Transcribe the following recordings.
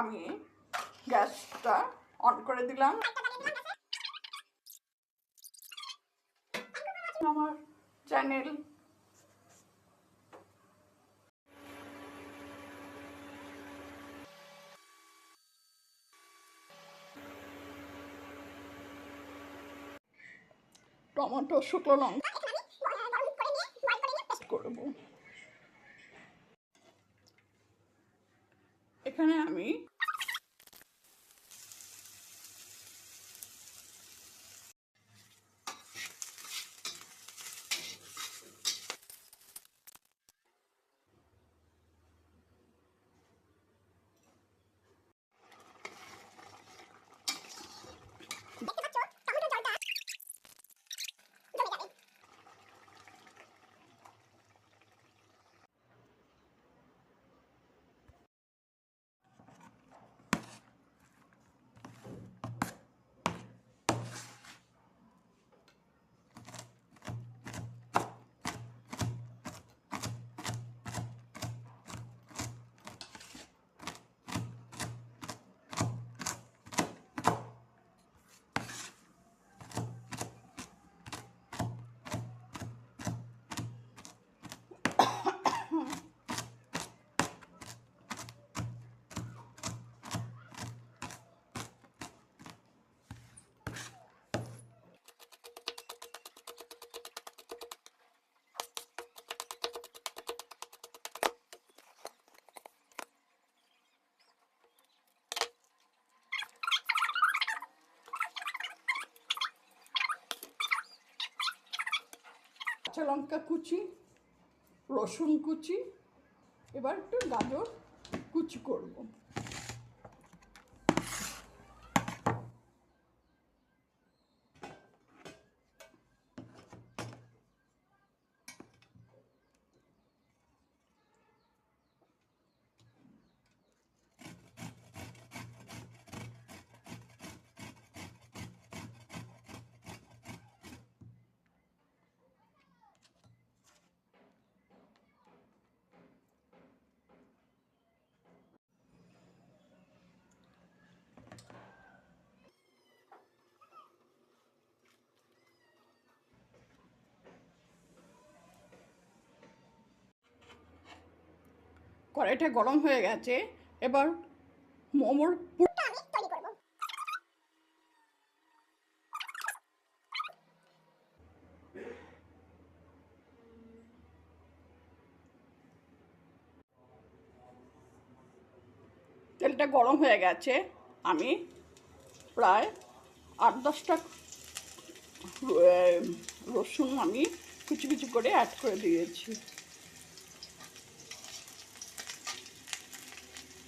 আমি গ্যাসটা অন করে দিলাম। আমার চ্যানেল। টমেটো শুকনো লঙ্কা। করব। এখানে আমি কাঁচা লঙ্কা কুচি রসুন কুচি এবার একটু গাজর কুচি করব। কড়াইটা গরম হয়ে গেছে। এবার মোমোর পুরটা আমি তৈরি করব। তেলটা গরম হয়ে গেছে। আমি প্রায় আট দশটা রসুন আমি কুচি কুচি করে অ্যাড করে দিয়েছি।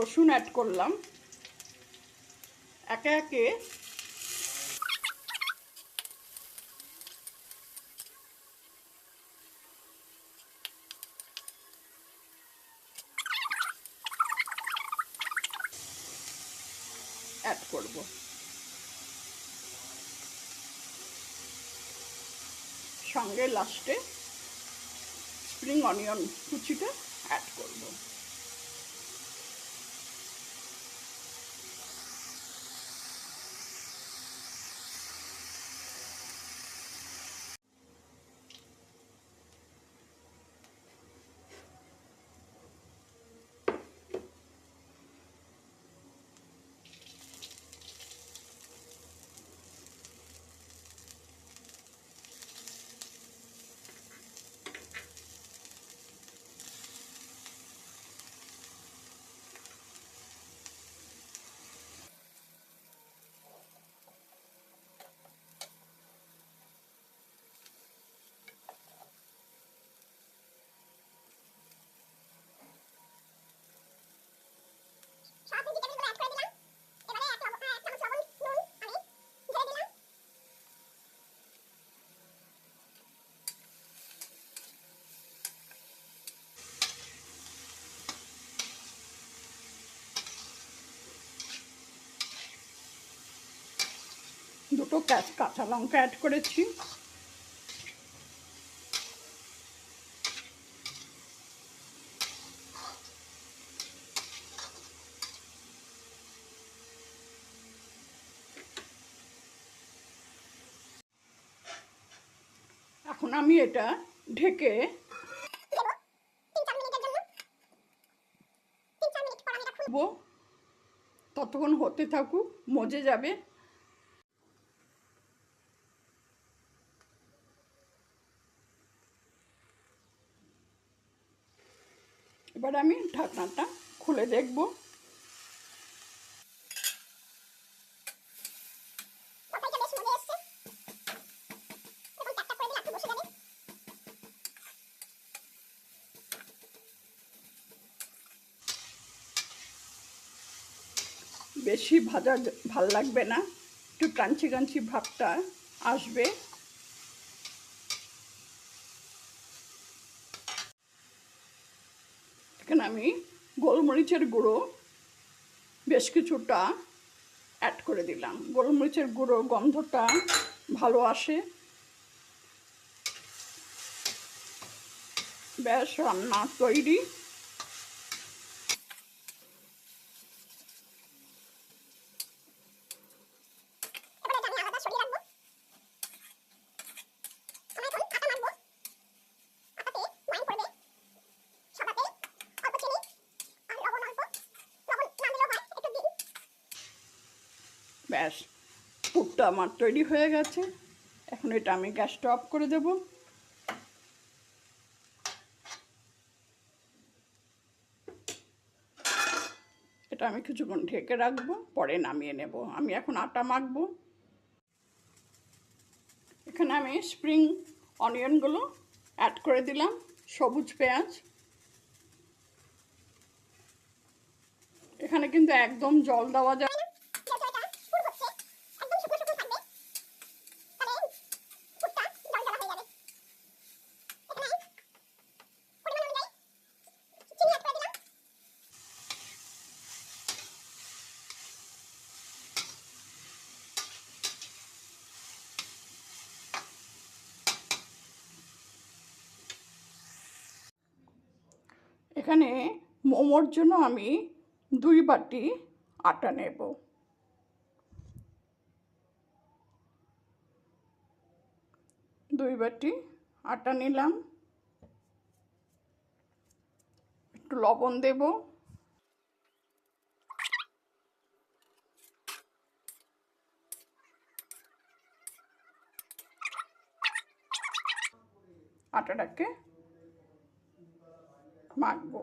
রসুন অ্যাড করলাম। একে একে অ্যাড করব। সঙ্গে লাস্টে স্প্রিং অনিয়ন কুচিটা অ্যাড করব। দুটো কাঁচা লঙ্কা অ্যাড করেছি। এখন আমি এটা ঢেকে ততক্ষণ হতে থাকুক মজে যাবে। এবার আমি ঢাকনাটা খুলে দেখব। বেশি ভাজা ভালো লাগবে না। একটু ক্রাঞ্চি ক্রাঞ্চি ভাবটা আসবে। এখানে আমি গোলমরিচের গুঁড়ো বেশ কিছুটা অ্যাড করে দিলাম। গোলমরিচের গুঁড়ো গন্ধটা ভালো আসে। ব্যাস, রান্না তৈরি এবার এটা আমি আলাদা সরিয়ে রাখব আমি এখন আটা মাখবো আটাতে ওয়াইন পড়বে সাদাতে অল্প চিনি আর লবণ অল্প লবণ না দিলেও হয় একটু দিন ব্যাস পুরটা আমার তৈরি হয়ে গেছে। এখন এটা আমি গ্যাসটা অফ করে দেব। এটা আমি কিছুক্ষণ ঢেকে রাখব, পরে নামিয়ে নেব। আমি এখন আটা মাখবো। এখানে আমি স্প্রিং অনিয়নগুলো অ্যাড করে দিলাম, সবুজ পেঁয়াজ। এখানে কিন্তু একদম জল দেওয়া যায় যেহেতু এটা পুর হচ্ছে একদম শুকনো শুকনো থাকবে তাহলে পুরটা জল জলা হয়ে যাবে এখানে পরিমাণ অনুযায়ী চিনি অ্যাড করে দিলাম এখানে মোমোর জন্য আমি দুই বাটি আটা নেব। দুই বাটি আটা নিলাম। একটু লবণ দেব। আটাটাকে মাখবো।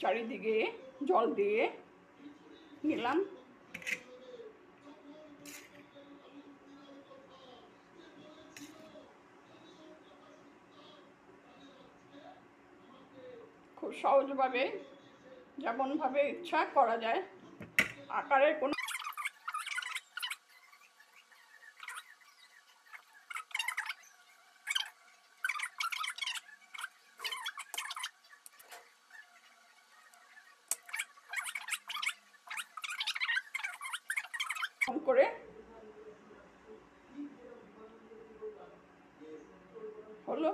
চারিদিকে জল দিয়ে নিলাম। খুব সহজভাবে যেমনভাবে ইচ্ছা করা যায় আকারের কোনো করে হলো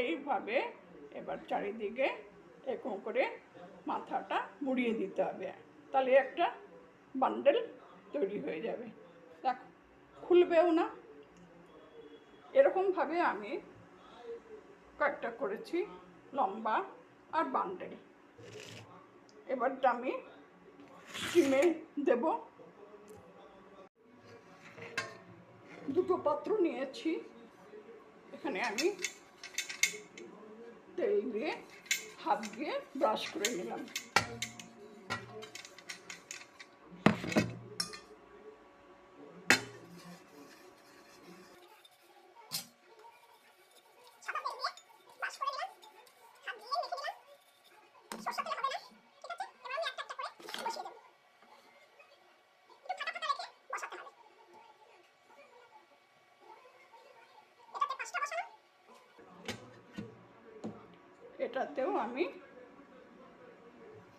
এইভাবে এবার চারিদিকে এরকম করে মাথাটা মুড়িয়ে দিতে হবে। তাহলে একটা বান্ডেল তৈরি হয়ে যাবে। দেখো, খুলবেও না। এরকমভাবে আমি কয়েকটা করেছি, লম্বা আর বান্ডেল। এবারটা আমি স্টিমে দেব দুটো পাত্র নিয়েছি। এখানে আমি তেল দিয়ে হাত দিয়ে ব্রাশ করে নিলাম সাদা তেল দিয়ে বাস করে দিলাম হাত দিয়ে মেখে দিলাম সরষে তেল হবে না ঠিক আছে এবার আমি একটা একটা করে বসিয়ে দেবো একটু ফাটা ফাটা রেখে বসাতে হবে এটাতে পাঁচটা বসানো এটাতেও আমি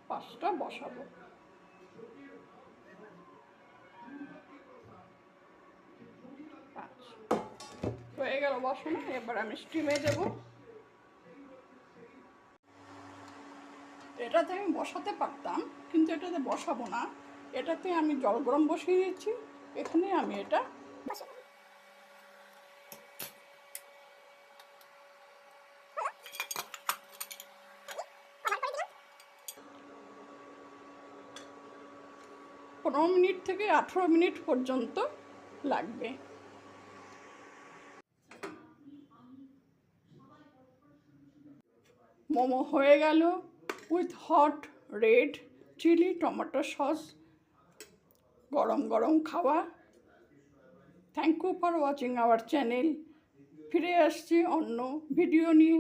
পাঁচটা বসাবো। হয়ে গেল বসানো, এবার আমি স্টিমে দেব এটাতে আমি বসাতে পারতাম, কিন্তু এটাতে বসাবো না। এটাতে আমি জল গরম বসিয়ে দিচ্ছি এখানে আমি এটা বসিয়ে দেবো কভার করে দিলাম পনেরো মিনিট থেকে আঠেরো মিনিট পর্যন্ত লাগবে। মোমো হয়ে গেল with hot red chilli tomato sauce গরম গরম খাওয়া। Thank you for watching our channel ফিরে আসছি অন্য ভিডিও নিয়ে।